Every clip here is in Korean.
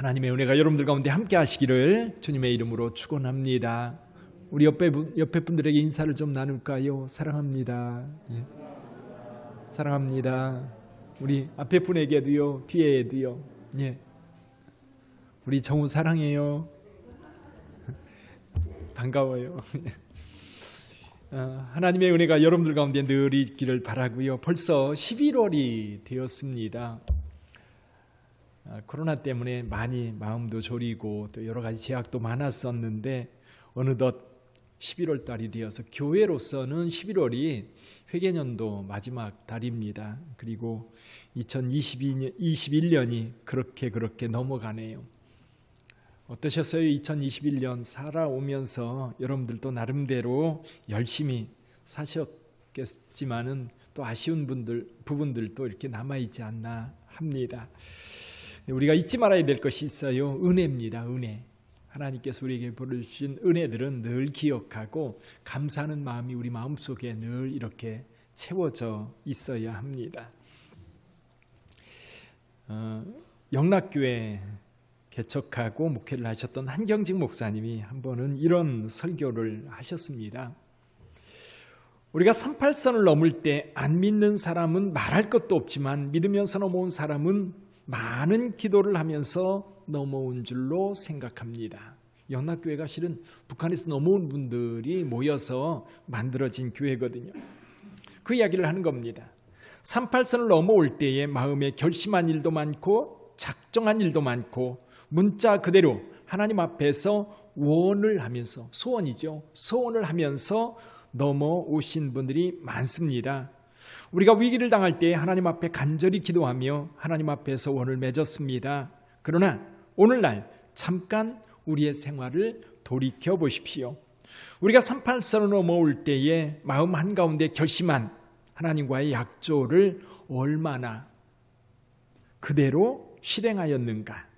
하나님의 은혜가 여러분들 가운데 함께 하시기를 주님의 이름으로 축원합니다. 우리 옆에 분- 옆에 분들에게 인사를 좀 나눌까요? 사랑합니다. 예. 사랑합니다. 우리 앞에 분에게도요, 뒤에도요. 예. 우리 정우 사랑해요. 반가워요. 어, 하나님의 은혜가 여러분들 가운데 늘 있기를 바라고요. 벌써 11월이 되었습니다. 아, 코로나 때문에 많이 마음도 졸이고 또 여러 가지 제약도 많았었는데 어느덧 11월 달이 되어서 교회로서는 11월이 회계년도 마지막 달입니다. 그리고 2022년 21년이 그렇게 그렇게 넘어가네요. 어떠셨어요? 2021년 살아오면서 여러분들도 나름대로 열심히 사셨겠지만은 또 아쉬운 분들 부분들도 이렇게 남아 있지 않나 합니다. 우리가 잊지 말아야 될 것이 있어요. 은혜입니다. 은혜. 하나님께서 우리에게 보내주신 은혜들은 늘 기억하고 감사하는 마음이 우리 마음속에 늘 이렇게 채워져 있어야 합니다. 어, 영락교회 개척하고 목회를 하셨던 한경직 목사님이 한 번은 이런 설교를 하셨습니다. 우리가 38선을 넘을 때 안 믿는 사람은 말할 것도 없지만 믿으면서 넘어온 사람은 많은 기도를 하면서 넘어온 줄로 생각합니다. 영락교회가 실은 북한에서 넘어온 분들이 모여서 만들어진 교회거든요. 그 이야기를 하는 겁니다. 38선을 넘어올 때에 마음에 결심한 일도 많고 작정한 일도 많고 문자 그대로 하나님 앞에서 원을 하면서 소원이죠. 소원을 하면서 넘어오신 분들이 많습니다. 우리가 위기를 당할 때 하나님 앞에 간절히 기도하며 하나님 앞에 서 원을 맺었습니다. 그러나 오늘날 잠깐 우리의 생활을 돌이켜 보십시오. 우리가 38선을 넘어올 때에 마음 한가운데 결심한 하나님과의 약조를 얼마나 그대로 실행하였는가?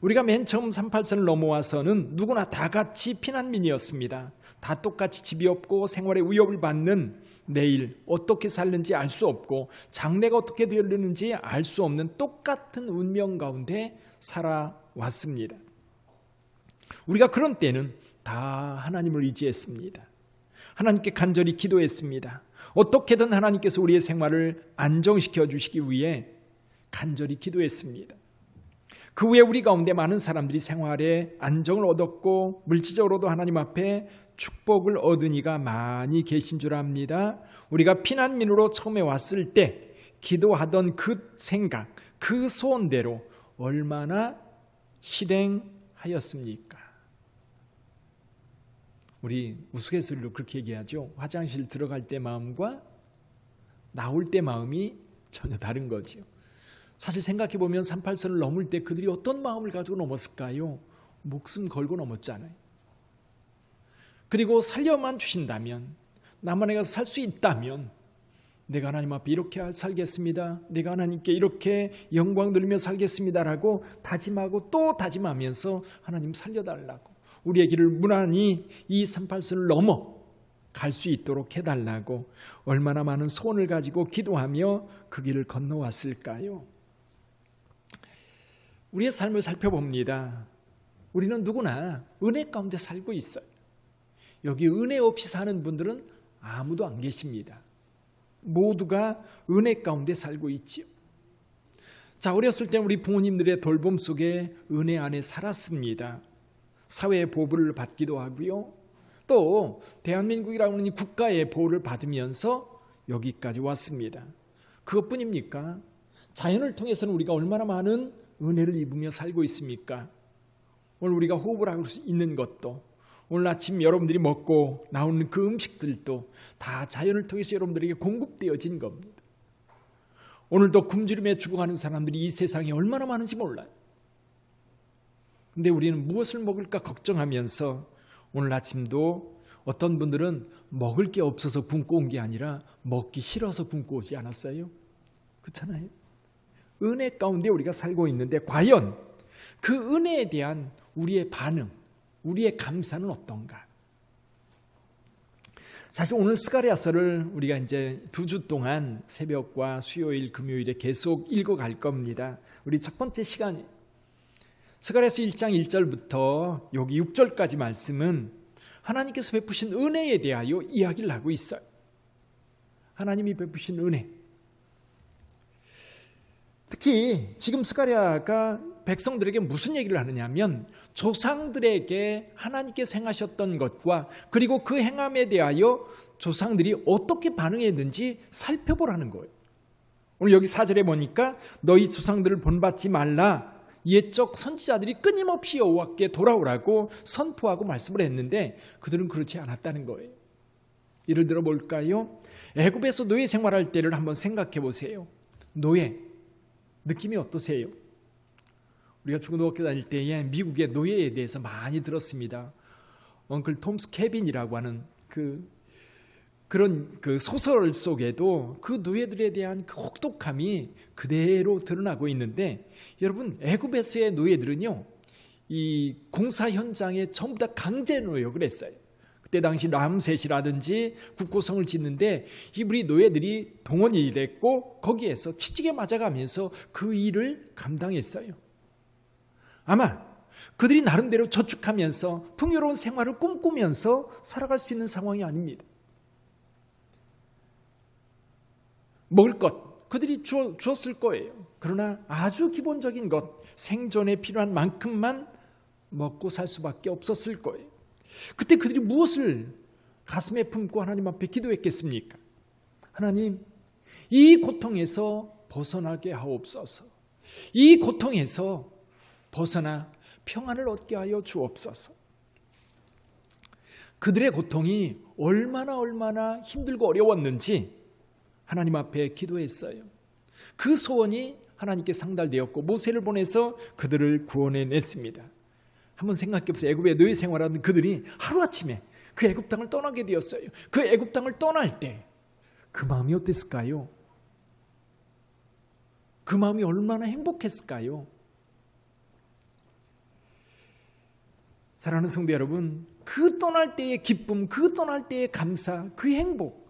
우리가 맨 처음 38선을 넘어와서는 누구나 다 같이 피난민이었습니다. 다 똑같이 집이 없고 생활에 위협을 받는 내일 어떻게 살는지 알 수 없고 장래가 어떻게 되었는지 알 수 없는 똑같은 운명 가운데 살아왔습니다. 우리가 그런 때는 다 하나님을 의지했습니다. 하나님께 간절히 기도했습니다. 어떻게든 하나님께서 우리의 생활을 안정시켜 주시기 위해 간절히 기도했습니다. 그 후에 우리 가운데 많은 사람들이 생활에 안정을 얻었고 물질적으로도 하나님 앞에 축복을 얻은 이가 많이 계신 줄 압니다. 우리가 피난민으로 처음에 왔을 때 기도하던 그 생각, 그 소원대로 얼마나 실행하였습니까? 우리 우스갯소리로 그렇게 얘기하죠. 화장실 들어갈 때 마음과 나올 때 마음이 전혀 다른 거죠. 사실 생각해 보면 38선을 넘을 때 그들이 어떤 마음을 가지고 넘었을까요? 목숨 걸고 넘었잖아요. 그리고 살려만 주신다면 나만에 가서 살 수 있다면 내가 하나님 앞에 이렇게 살겠습니다. 내가 하나님께 이렇게 영광 돌리며 살겠습니다라고 다짐하고 또 다짐하면서 하나님 살려달라고 우리의 길을 무난히 이 38선을 넘어 갈 수 있도록 해달라고 얼마나 많은 소원을 가지고 기도하며 그 길을 건너왔을까요? 우리의 삶을 살펴봅니다. 우리는 누구나 은혜 가운데 살고 있어요. 여기 은혜 없이 사는 분들은 아무도 안 계십니다. 모두가 은혜 가운데 살고 있지요. 자, 어렸을 때 우리 부모님들의 돌봄 속에 은혜 안에 살았습니다. 사회의 보호를 받기도 하고요. 또 대한민국이라는 이 국가의 보호를 받으면서 여기까지 왔습니다. 그것뿐입니까? 자연을 통해서는 우리가 얼마나 많은 은혜를 입으며 살고 있습니까? 오늘 우리가 호흡을 하고 있는 것도 오늘 아침 여러분들이 먹고 나오는 그 음식들도 다 자연을 통해서 여러분들에게 공급되어진 겁니다. 오늘도 굶주림에 죽어가는 사람들이 이 세상에 얼마나 많은지 몰라요. 근데 우리는 무엇을 먹을까 걱정하면서 오늘 아침도 어떤 분들은 먹을 게 없어서 굶고 온 게 아니라 먹기 싫어서 굶고 오지 않았어요? 그렇잖아요. 은혜 가운데 우리가 살고 있는데 과연 그 은혜에 대한 우리의 반응, 우리의 감사는 어떤가? 사실 오늘 스가리아서를 우리가 이제 두 주 동안 새벽과 수요일, 금요일에 계속 읽어갈 겁니다. 우리 첫 번째 시간 스가랴서 1장 1절부터 여기 6절까지 말씀은 하나님께서 베푸신 은혜에 대하여 이야기를 하고 있어요. 하나님이 베푸신 은혜. 특히 지금 스가랴가 백성들에게 무슨 얘기를 하느냐면 조상들에게 하나님께서 행하셨던 것과 그리고 그 행함에 대하여 조상들이 어떻게 반응했는지 살펴보라는 거예요. 오늘 여기 사절에 보니까 너희 조상들을 본받지 말라. 옛적 선지자들이 끊임없이 여호와께 돌아오라고 선포하고 말씀을 했는데 그들은 그렇지 않았다는 거예요. 예를 들어 볼까요? 애굽에서 노예 생활할 때를 한번 생각해 보세요. 노예 느낌이 어떠세요? 우리가 중고등학교 다닐 때에 미국의 노예에 대해서 많이 들었습니다. 엉클 톰스 케빈이라고 하는 그 그런 그 소설 속에도 그 노예들에 대한 그 혹독함이 그대로 드러나고 있는데 여러분 애굽에서의 노예들은요 이 공사 현장에 전부 다 강제 노역을 했어요. 그때 당시 람셋이라든지 국고성을 짓는데 이분이 노예들이 동원이 됐고 거기에서 치직에 맞아가면서 그 일을 감당했어요. 아마 그들이 나름대로 저축하면서 풍요로운 생활을 꿈꾸면서 살아갈 수 있는 상황이 아닙니다. 먹을 것 그들이 주 었을 거예요. 그러나 아주 기본적인 것 생존에 필요한 만큼만 먹고 살 수밖에 없었을 거예요. 그때 그들이 무엇을 가슴에 품고 하나님 앞에 기도했겠습니까? 하나님, 이 고통에서 벗어나게 하옵소서. 이 고통에서 벗어나 평안을 얻게 하여 주옵소서. 그들의 고통이 얼마나 얼마나 힘들고 어려웠는지 하나님 앞에 기도했어요. 그 소원이 하나님께 상달되었고 모세를 보내서 그들을 구원해 냈습니다. 한번 생각해 보세요. 애굽의 노예 생활하는 그들이 하루아침에 그 애굽 땅을 떠나게 되었어요. 그 애굽 땅을 떠날 때 그 마음이 어땠을까요? 그 마음이 얼마나 행복했을까요? 사랑하는 성도 여러분, 그 떠날 때의 기쁨, 그 떠날 때의 감사, 그 행복,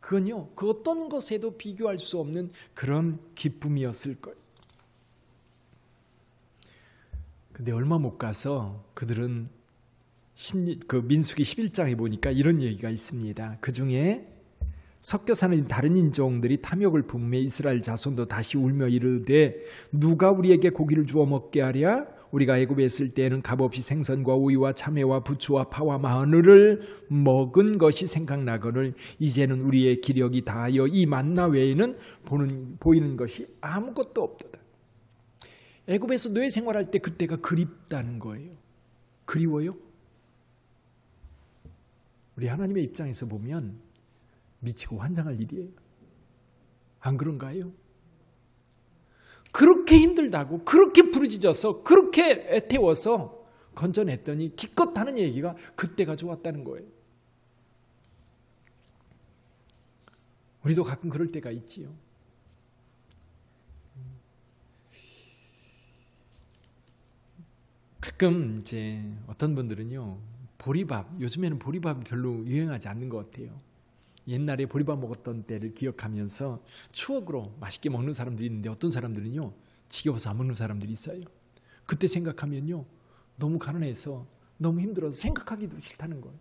그건요, 그 어떤 것에도 비교할 수 없는 그런 기쁨이었을 거예요. 근데 얼마 못 가서 그들은 신, 그 민수기 11장에 보니까 이런 얘기가 있습니다. 그 중에 섞여 사는 다른 인종들이 탐욕을 품매 이스라엘 자손도 다시 울며 이르되 누가 우리에게 고기를 주어 먹게 하랴 우리가 애굽에 있을 때에는 값없이 생선과 우유와 참외와 부추와 파와 마늘을 먹은 것이 생각나거늘 이제는 우리의 기력이 다하여 이 만나 외에는 보는 보이는 것이 아무것도 없도다. 애굽에서 노예 생활할 때 그때가 그립다는 거예요. 그리워요? 우리 하나님의 입장에서 보면 미치고 환장할 일이에요. 안 그런가요? 그렇게 힘들다고 그렇게 부르짖어서 그렇게 애태워서 건져냈더니 기껏 하는 얘기가 그때가 좋았다는 거예요. 우리도 가끔 그럴 때가 있지요. 가끔 이제 어떤 분들은요 보리밥 요즘에는 보리밥이 별로 유행하지 않는 것 같아요. 옛날에 보리밥 먹었던 때를 기억하면서 추억으로 맛있게 먹는 사람들이 있는데 어떤 사람들은요 지겨워서 안 먹는 사람들이 있어요. 그때 생각하면요 너무 가난해서 너무 힘들어서 생각하기도 싫다는 거예요.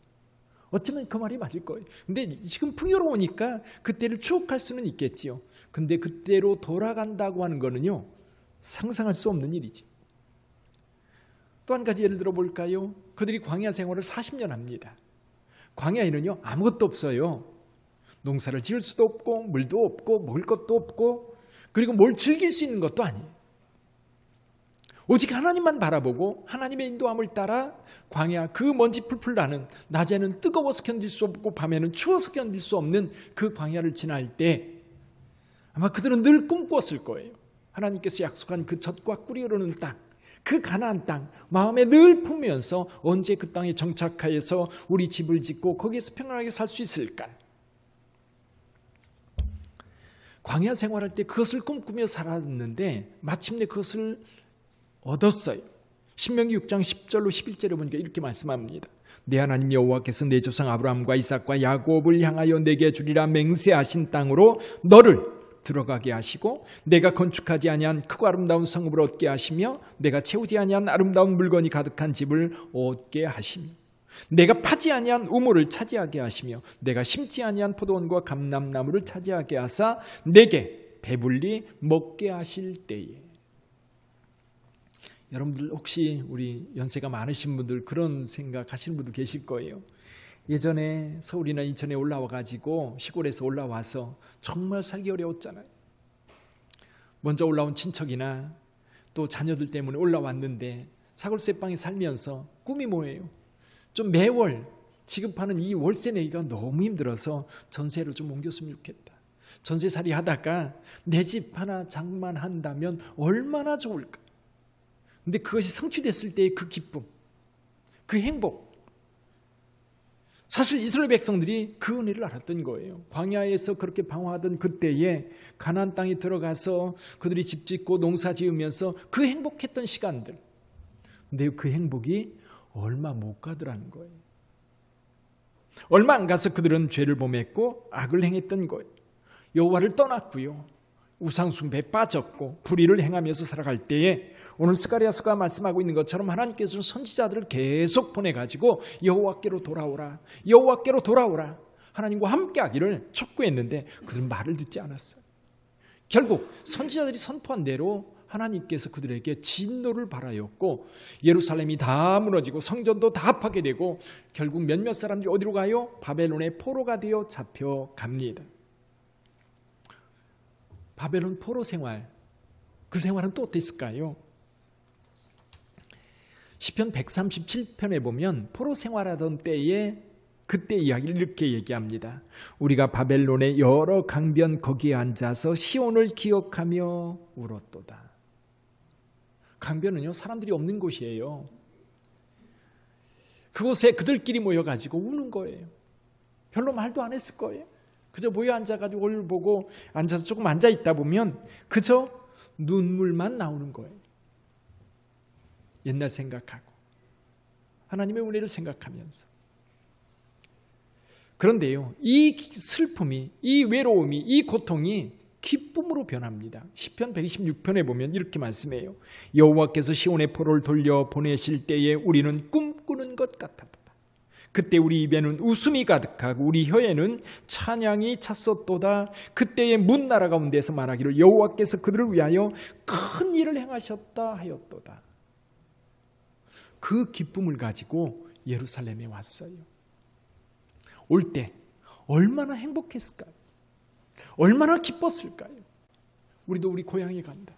어쩌면 그 말이 맞을 거예요. 근데 지금 풍요로우니까 그때를 추억할 수는 있겠지요. 근데 그때로 돌아간다고 하는 거는요 상상할 수 없는 일이지. 또 한 가지 예를 들어 볼까요? 그들이 광야 생활을 40년 합니다. 광야에는요 아무것도 없어요. 농사를 지을 수도 없고 물도 없고 먹을 것도 없고 그리고 뭘 즐길 수 있는 것도 아니에요. 오직 하나님만 바라보고 하나님의 인도함을 따라 광야 그 먼지 풀풀 나는 낮에는 뜨거워서 견딜 수 없고 밤에는 추워서 견딜 수 없는 그 광야를 지날 때 아마 그들은 늘 꿈꿨을 거예요. 하나님께서 약속한 그 젖과 꿀이 흐르는 땅, 그 가나안 땅 마음에 늘 품으면서 언제 그 땅에 정착하여서 우리 집을 짓고 거기에서 평안하게 살 수 있을까? 광야 생활할 때 그것을 꿈꾸며 살았는데 마침내 그것을 얻었어요. 신명기 6장 10절로 11절에 보니까 이렇게 말씀합니다. 내 하나님 여호와께서 내 조상 아브라함과 이삭과 야곱을 향하여 내게 주리라 맹세하신 땅으로 너를 들어가게 하시고 내가 건축하지 아니한 크고 아름다운 성읍을 얻게 하시며 내가 채우지 아니한 아름다운 물건이 가득한 집을 얻게 하시며 내가 파지 아니한 우물을 차지하게 하시며 내가 심지 아니한 포도원과 감람나무를 차지하게 하사 내게 배불리 먹게 하실 때에 여러분들 혹시 우리 연세가 많으신 분들 그런 생각하시는 분들 계실 거예요. 예전에 서울이나 인천에 올라와 가지고 시골에서 올라와서 정말 살기 어려웠잖아요. 먼저 올라온 친척이나 또 자녀들 때문에 올라왔는데 사골세방에 살면서 꿈이 뭐예요? 좀 매월 지급하는 이 월세 내기가 너무 힘들어서 전세로 좀 옮겼으면 좋겠다. 전세살이 하다가 내 집 하나 장만한다면 얼마나 좋을까? 근데 그것이 성취됐을 때의 그 기쁨, 그 행복. 사실 이스라엘 백성들이 그 은혜를 알았던 거예요. 광야에서 그렇게 방황하던 그때에 가나안 땅에 들어가서 그들이 집 짓고 농사 지으면서 그 행복했던 시간들. 근데 그 행복이 얼마 못 가더라는 거예요. 얼마 안 가서 그들은 죄를 범했고 악을 행했던 거예요. 여호와를 떠났고요. 우상 숭배에 빠졌고 불의를 행하면서 살아갈 때에 오늘 스가리아서가 말씀하고 있는 것처럼 하나님께서는 선지자들을 계속 보내 가지고 여호와께로 돌아오라. 여호와께로 돌아오라. 하나님과 함께 하기를 촉구했는데 그들은 말을 듣지 않았어요. 결국 선지자들이 선포한 대로 하나님께서 그들에게 진노를 발하였고 예루살렘이 다 무너지고 성전도 다 파괴되고 결국 몇몇 사람들이 어디로 가요? 바벨론의 포로가 되어 잡혀갑니다. 바벨론 포로 생활 그 생활은 또 어땠을까요? 시편 137편에 보면 포로 생활하던 때에 그때 이야기를 이렇게 얘기합니다. 우리가 바벨론의 여러 강변 거기에 앉아서 시온을 기억하며 울었도다. 강변은요 사람들이 없는 곳이에요. 그곳에 그들끼리 모여가지고 우는 거예요. 별로 말도 안 했을 거예요. 그저 모여 앉아가지고 얼굴 보고 앉아서 조금 앉아 있다 보면 그저 눈물만 나오는 거예요. 옛날 생각하고 하나님의 은혜를 생각하면서 그런데요, 이 슬픔이, 이 외로움이, 이 고통이 기쁨으로 변합니다. 시편 126편에 보면 이렇게 말씀해요. 여호와께서 시온의 포로를 돌려 보내실 때에 우리는 꿈꾸는 것 같았다. 그때 우리 입에는 웃음이 가득하고 우리 혀에는 찬양이 찼었도다. 그때의 문 나라 가운데서 말하기를 여호와께서 그들을 위하여 큰 일을 행하셨다 하였도다. 그 기쁨을 가지고 예루살렘에 왔어요. 올 때 얼마나 행복했을까요? 얼마나 기뻤을까요? 우리도 우리 고향에 간다.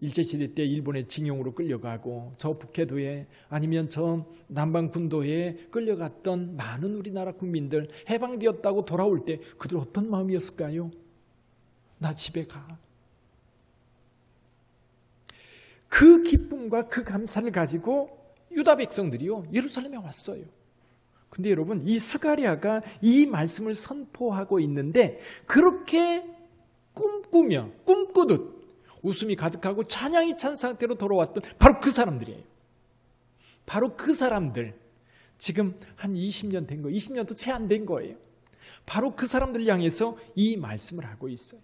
일제시대 때 일본의 징용으로 끌려가고 저 북해도에 아니면 저 남방 군도에 끌려갔던 많은 우리나라 국민들 해방되었다고 돌아올 때 그들 어떤 마음이었을까요? 나 집에 가. 그 기쁨과 그 감사를 가지고 유다 백성들이요 예루살렘에 왔어요. 근데 여러분 이 스가리아가 이 말씀을 선포하고 있는데 그렇게 꿈꾸며 꿈꾸듯 웃음이 가득하고 찬양이 찬 상태로 돌아왔던 바로 그 사람들이에요. 바로 그 사람들. 지금 한 20년 된 거, 20년도 채 안 된 거예요. 바로 그 사람들 향해서 이 말씀을 하고 있어요.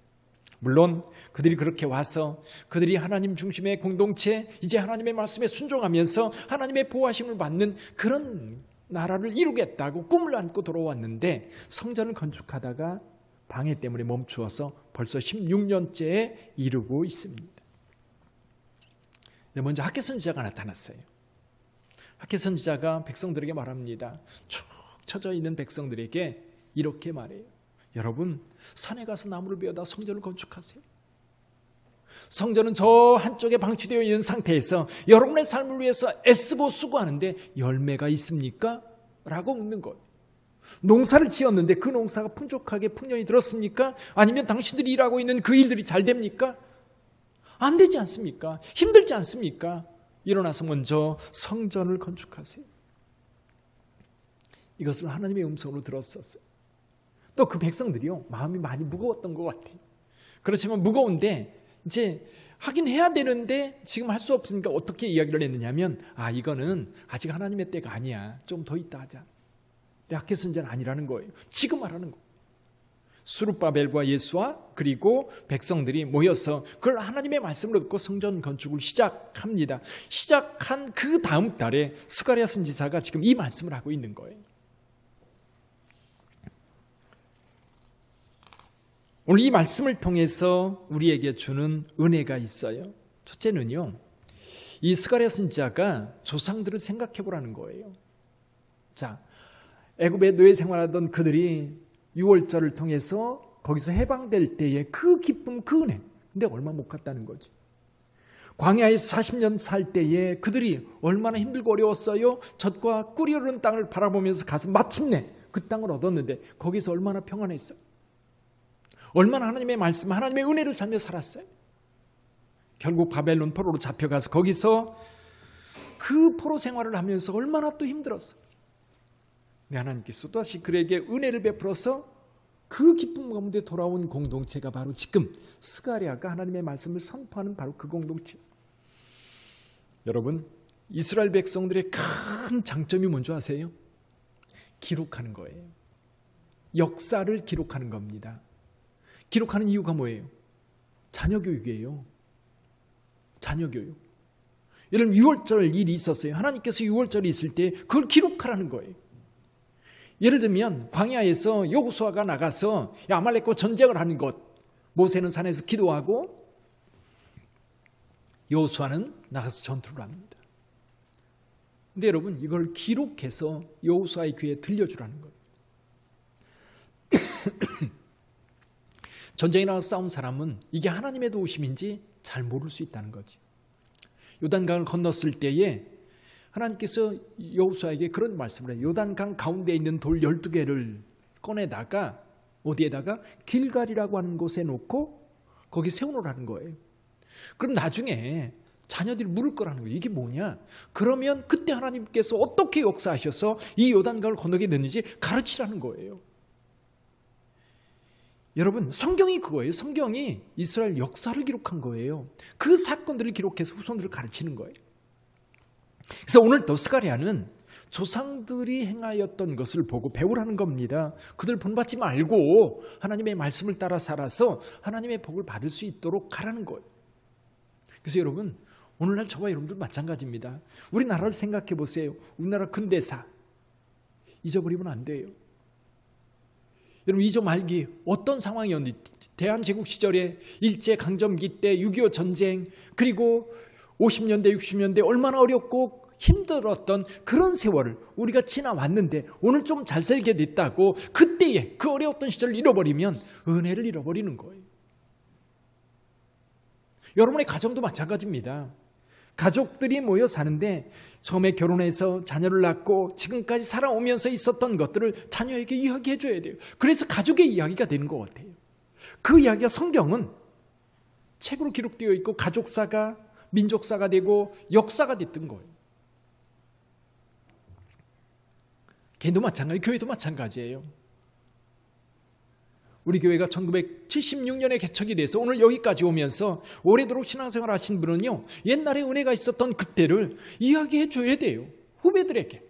물론 그들이 그렇게 와서 그들이 하나님 중심의 공동체, 이제 하나님의 말씀에 순종하면서 하나님의 보호하심을 받는 그런 나라를 이루겠다고 꿈을 안고 돌아왔는데 성전을 건축하다가 방해 때문에 멈추어서 벌써 16년째에 이루고 있습니다. 먼저 학계 선지자가 나타났어요. 학계 선지자가 백성들에게 말합니다. 쭉 쳐져 있는 백성들에게 이렇게 말해요. 여러분 산에 가서 나무를 베어다 성전을 건축하세요. 성전은 저 한쪽에 방치되어 있는 상태에서 여러분의 삶을 위해서 애쓰고 수고하는데 열매가 있습니까? 라고 묻는 거예요. 농사를 지었는데 그 농사가 풍족하게 풍년이 들었습니까? 아니면 당신들이 일하고 있는 그 일들이 잘 됩니까? 안 되지 않습니까? 힘들지 않습니까? 일어나서 먼저 성전을 건축하세요. 이것을 하나님의 음성으로 들었었어요. 또 그 백성들이요, 마음이 많이 무거웠던 것 같아요. 그렇지만 무거운데, 이제 하긴 해야 되는데 지금 할 수 없으니까 어떻게 이야기를 했느냐면, 아, 이거는 아직 하나님의 때가 아니야. 좀 더 있다 하자. 약해 선자는 아니라는 거예요. 지금 말하는 거. 수르바벨과 예수와 그리고 백성들이 모여서 그걸 하나님의 말씀으로 듣고 성전 건축을 시작합니다. 시작한 그 다음 달에 스가랴 선지자가 지금 이 말씀을 하고 있는 거예요. 오늘 이 말씀을 통해서 우리에게 주는 은혜가 있어요. 첫째는요. 이 스가랴 선지자가 조상들을 생각해 보라는 거예요. 자, 애굽에 노예 생활하던 그들이 6월절을 통해서 거기서 해방될 때의 그 기쁨, 그 은혜. 근데 얼마 못 갔다는 거지. 광야에서 40년 살 때에 그들이 얼마나 힘들고 어려웠어요. 젖과 꿀이 흐르는 땅을 바라보면서 가서 마침내 그 땅을 얻었는데 거기서 얼마나 평안했어요. 얼마나 하나님의 말씀, 하나님의 은혜를 살며 살았어요. 결국 바벨론 포로로 잡혀가서 거기서 그 포로 생활을 하면서 얼마나 또 힘들었어. 근 하나님께서 또다시 그에게 은혜를 베풀어서 그 기쁨 가운데 돌아온 공동체가 바로 지금 스가리아가 하나님의 말씀을 선포하는 바로 그 공동체. 여러분, 이스라엘 백성들의 큰 장점이 뭔지 아세요? 기록하는 거예요. 역사를 기록하는 겁니다. 기록하는 이유가 뭐예요? 자녀 교육이에요. 자녀 교육. 여러분 6월절 일이 있었어요. 하나님께서 6월절이 있을 때 그걸 기록하라는 거예요. 예를 들면 광야에서 여호수아가 나가서 아말렉과 전쟁을 하는 것 모세는 산에서 기도하고 여호수아는 나가서 전투를 합니다. 근데 여러분 이걸 기록해서 여호수아의 귀에 들려주라는 거예요. 전쟁에 나가 싸운 사람은 이게 하나님의 도우심인지 잘 모를 수 있다는 거지. 요단강을 건넜을 때에 하나님께서 여호수아에게 그런 말씀을 해요. 요단강 가운데 있는 돌 12개를 꺼내다가 어디에다가 길갈이라고 하는 곳에 놓고 거기 세워놓으라는 거예요. 그럼 나중에 자녀들이 물을 거라는 거예요. 이게 뭐냐? 그러면 그때 하나님께서 어떻게 역사하셔서 이 요단강을 건너게 됐는지 가르치라는 거예요. 여러분, 성경이 그거예요. 성경이 이스라엘 역사를 기록한 거예요. 그 사건들을 기록해서 후손들을 가르치는 거예요. 그래서 오늘 더 스가리아는 조상들이 행하였던 것을 보고 배우라는 겁니다. 그들 본받지 말고 하나님의 말씀을 따라 살아서 하나님의 복을 받을 수 있도록 가라는 거예요. 그래서 여러분, 오늘날 저와 여러분들 마찬가지입니다. 우리나라를 생각해 보세요. 우리나라 근대사 잊어버리면 안 돼요. 여러분 이조 말기 어떤 상황이었는지 대한제국 시절에 일제 강점기 때 6.25 전쟁 그리고 50년대 60년대 얼마나 어렵고 힘들었던 그런 세월을 우리가 지나왔는데 오늘 좀 잘 살게 됐다고 그때의 그 어려웠던 시절을 잃어버리면 은혜를 잃어버리는 거예요. 여러분의 가정도 마찬가지입니다. 가족들이 모여 사는데 처음에 결혼해서 자녀를 낳고 지금까지 살아오면서 있었던 것들을 자녀에게 이야기해 줘야 돼요. 그래서 가족의 이야기가 되는 것 같아요. 그 이야기가 성경은 책으로 기록되어 있고 가족사가 민족사가 되고 역사가 됐던 거예요. 개도 마찬가지, 교회도 마찬가지예요. 우리 교회가 1976년에 개척이 돼서 오늘 여기까지 오면서 오래도록 신앙생활 하신 분은요, 옛날에 은혜가 있었던 그때를 이야기해 줘야 돼요. 후배들에게.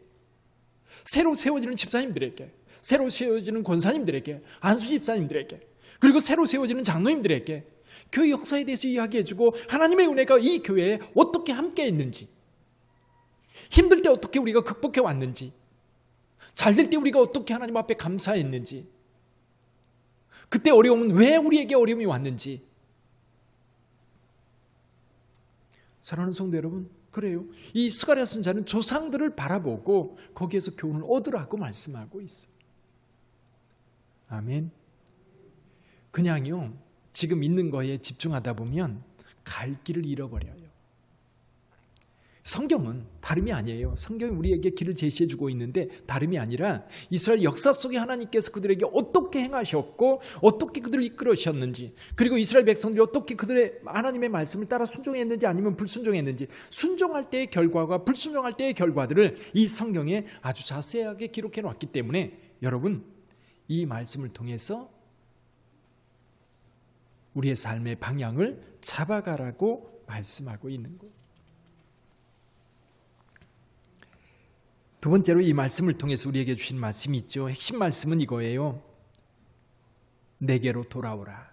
새로 세워지는 집사님들에게. 새로 세워지는 권사님들에게. 안수 집사님들에게. 그리고 새로 세워지는 장로님들에게. 교회 역사에 대해서 이야기해 주고 하나님의 은혜가 이 교회에 어떻게 함께 했는지. 힘들 때 어떻게 우리가 극복해 왔는지. 잘 될 때 우리가 어떻게 하나님 앞에 감사했는지. 그때 어려움은 왜 우리에게 어려움이 왔는지. 사랑하는 성도 여러분, 그래요. 이 스가랴 선자는 조상들을 바라보고 거기에서 교훈을 얻으라고 말씀하고 있어. 아멘. 그냥요, 지금 있는 거에 집중하다 보면 갈 길을 잃어버려요. 성경은 다름이 아니에요. 성경이 우리에게 길을 제시해 주고 있는데 다름이 아니라 이스라엘 역사 속에 하나님께서 그들에게 어떻게 행하셨고 어떻게 그들을 이끌으셨는지 그리고 이스라엘 백성들이 어떻게 그들의 하나님의 말씀을 따라 순종했는지 아니면 불순종했는지 순종할 때의 결과와 불순종할 때의 결과들을 이 성경에 아주 자세하게 기록해 놨기 때문에 여러분 이 말씀을 통해서 우리의 삶의 방향을 잡아가라고 말씀하고 있는 거예요. 두 번째로 이 말씀을 통해서 우리에게 주신 말씀이 있죠. 핵심 말씀은 이거예요. 내게로 돌아오라.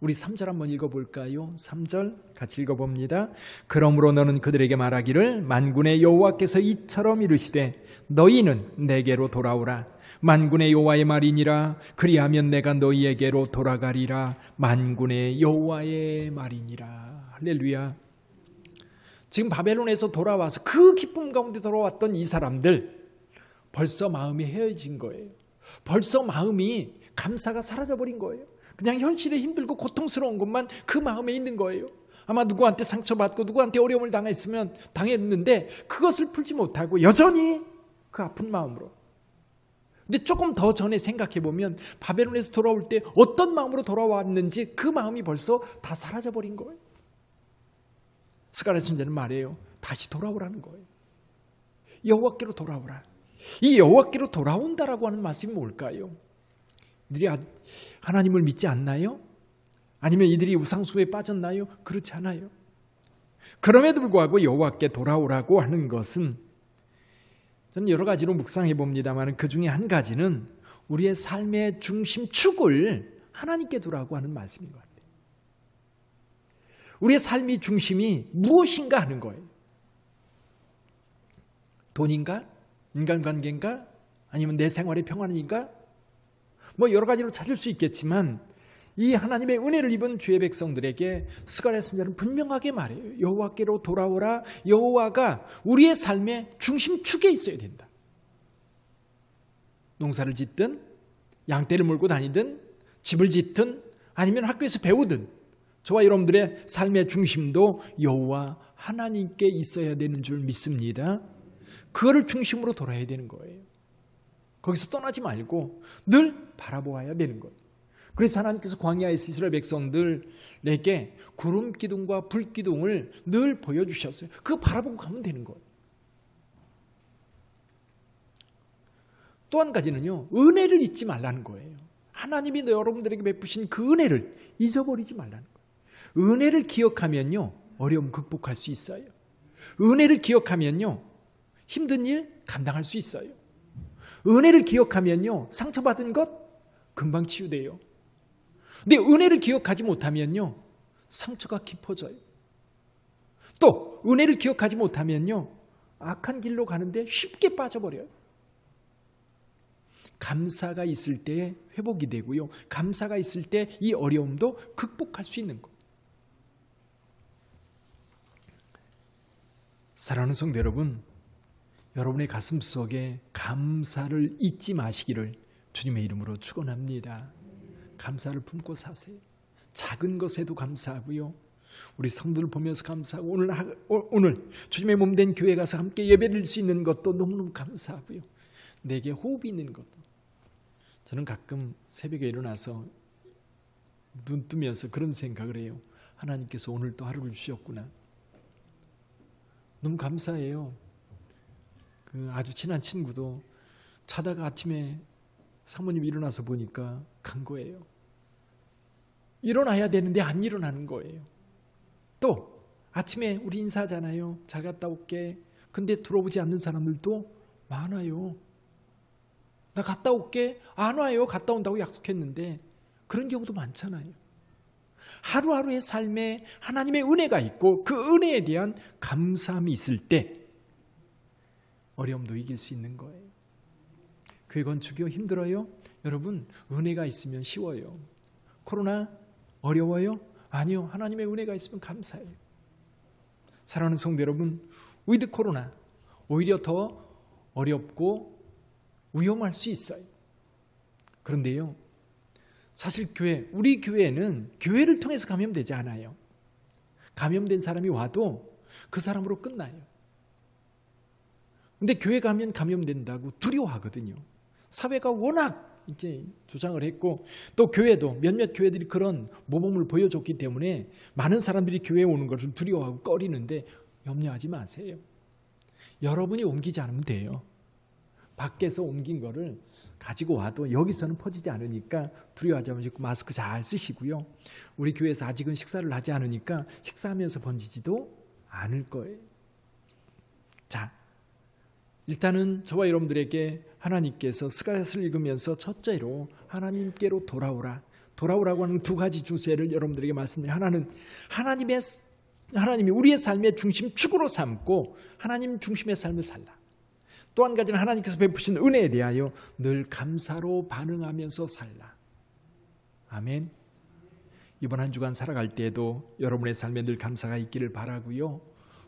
우리 3절 한번 읽어볼까요? 3절 같이 읽어봅니다. 그러므로 너는 그들에게 말하기를 만군의 여호와께서 이처럼 이르시되 너희는 내게로 돌아오라. 만군의 여호와의 말이니라. 그리하면 내가 너희에게로 돌아가리라. 만군의 여호와의 말이니라. 할렐루야. 지금 바벨론에서 돌아와서 그 기쁨 가운데 돌아왔던 이 사람들 벌써 마음이 헤어진 거예요. 벌써 마음이 감사가 사라져 버린 거예요. 그냥 현실에 힘들고 고통스러운 것만 그 마음에 있는 거예요. 아마 누구한테 상처받고 누구한테 어려움을 당했으면 당했는데 그것을 풀지 못하고 여전히 그 아픈 마음으로. 근데 조금 더 전에 생각해 보면 바벨론에서 돌아올 때 어떤 마음으로 돌아왔는지 그 마음이 벌써 다 사라져 버린 거예요. 스가랴 선자는 말해요. 다시 돌아오라는 거예요. 여호와께로 돌아오라. 이 여호와께로 돌아온다라고 하는 말씀이 뭘까요? 이들이 아- 하나님을 믿지 않나요? 아니면 이들이 우상수에 빠졌나요? 그렇지 않아요. 그럼에도 불구하고 여호와께 돌아오라고 하는 것은 저는 여러 가지로 묵상해 봅니다만 그 중에 한 가지는 우리의 삶의 중심축을 하나님께 두라고 하는 말씀인 것 같아요. 우리의 삶의 중심이 무엇인가 하는 거예요. 돈인가? 인간관계인가? 아니면 내 생활의 평안인가? 뭐 여러 가지로 찾을 수 있겠지만 이 하나님의 은혜를 입은 주의 백성들에게 스가랴 선자는 분명하게 말해요. 여호와께로 돌아오라. 여호와가 우리의 삶의 중심축에 있어야 된다. 농사를 짓든 양떼를 몰고 다니든 집을 짓든 아니면 학교에서 배우든 저와 여러분들의 삶의 중심도 여호와 하나님께 있어야 되는 줄 믿습니다. 그거를 중심으로 돌아야 되는 거예요. 거기서 떠나지 말고 늘 바라보아야 되는 거예요. 그래서 하나님께서 광야에서 이스라엘 백성들에게 구름 기둥과 불 기둥을 늘 보여주셨어요. 그거 바라보고 가면 되는 거예요. 또 한 가지는요, 은혜를 잊지 말라는 거예요. 하나님이 여러분들에게 베푸신 그 은혜를 잊어버리지 말라는 거예요. 은혜를 기억하면요, 어려움 극복할 수 있어요. 은혜를 기억하면요, 힘든 일 감당할 수 있어요. 은혜를 기억하면요, 상처받은 것 금방 치유돼요. 근데 은혜를 기억하지 못하면요, 상처가 깊어져요. 또, 은혜를 기억하지 못하면요, 악한 길로 가는데 쉽게 빠져버려요. 감사가 있을 때 회복이 되고요. 감사가 있을 때 이 어려움도 극복할 수 있는 것. 사랑하는 성도 여러분, 여러분의 가슴 속에 감사를 잊지 마시기를 주님의 이름으로 축원합니다. 감사를 품고 사세요. 작은 것에도 감사하고요. 우리 성도를 보면서 감사하고 오늘 오늘 주님의 몸 된 교회 가서 함께 예배드릴 수 있는 것도 너무너무 감사하고요. 내게 호흡이 있는 것도 저는 가끔 새벽에 일어나서 눈 뜨면서 그런 생각을 해요. 하나님께서 오늘 또 하루를 주셨구나. 너무 감사해요. 그 아주 친한 친구도 자다가 아침에 사모님 일어나서 보니까 간 거예요. 일어나야 되는데 안 일어나는 거예요. 또 아침에 우리 인사하잖아요. 잘 갔다 올게. 근데 들어오지 않는 사람들도 많아요. 나 갔다 올게. 안 와요. 갔다 온다고 약속했는데 그런 경우도 많잖아요. 하루하루의 삶에 하나님의 은혜가 있고 그 은혜에 대한 감사함이 있을 때 어려움도 이길 수 있는 거예요. 교회 건축이요 힘들어요? 여러분 은혜가 있으면 쉬워요. 코로나 어려워요? 아니요. 하나님의 은혜가 있으면 감사해요. 사랑하는 성도 여러분, 위드 코로나 오히려 더 어렵고 위험할 수 있어요. 그런데요. 사실 교회, 우리 교회는 교회를 통해서 감염되지 않아요. 감염된 사람이 와도 그 사람으로 끝나요. 근데 교회 가면 감염된다고 두려워하거든요. 사회가 워낙 이제 주장을 했고 또 교회도 몇몇 교회들이 그런 모범을 보여줬기 때문에 많은 사람들이 교회에 오는 것을 두려워하고 꺼리는데 염려하지 마세요. 여러분이 옮기지 않으면 돼요. 밖에서 옮긴 거를 가지고 와도 여기서는 퍼지지 않으니까 두려워하지 마시고 마스크 잘 쓰시고요. 우리 교회에서 아직은 식사를 하지 않으니까 식사하면서 번지지도 않을 거예요. 자, 일단은 저와 여러분들에게 하나님께서 스가랴를 읽으면서 첫째로 하나님께로 돌아오라. 돌아오라고 하는 두 가지 주제를 여러분들에게 말씀드려요. 하나는 하나님의 하나님이 우리의 삶의 중심 축으로 삼고 하나님 중심의 삶을 살라. 또 한 가지는 하나님께서 베푸신 은혜에 대하여 늘 감사로 반응하면서 살라. 아멘. 이번 한 주간 살아갈 때에도 여러분의 삶에 늘 감사가 있기를 바라고요.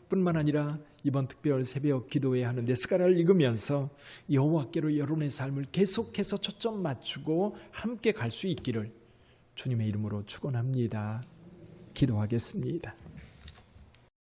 뿐만 아니라 이번 특별 새벽 기도회 하는데 스가라를 읽으면서 여호와께로 여러분의 삶을 계속해서 초점 맞추고 함께 갈 수 있기를 주님의 이름으로 축원합니다. 기도하겠습니다.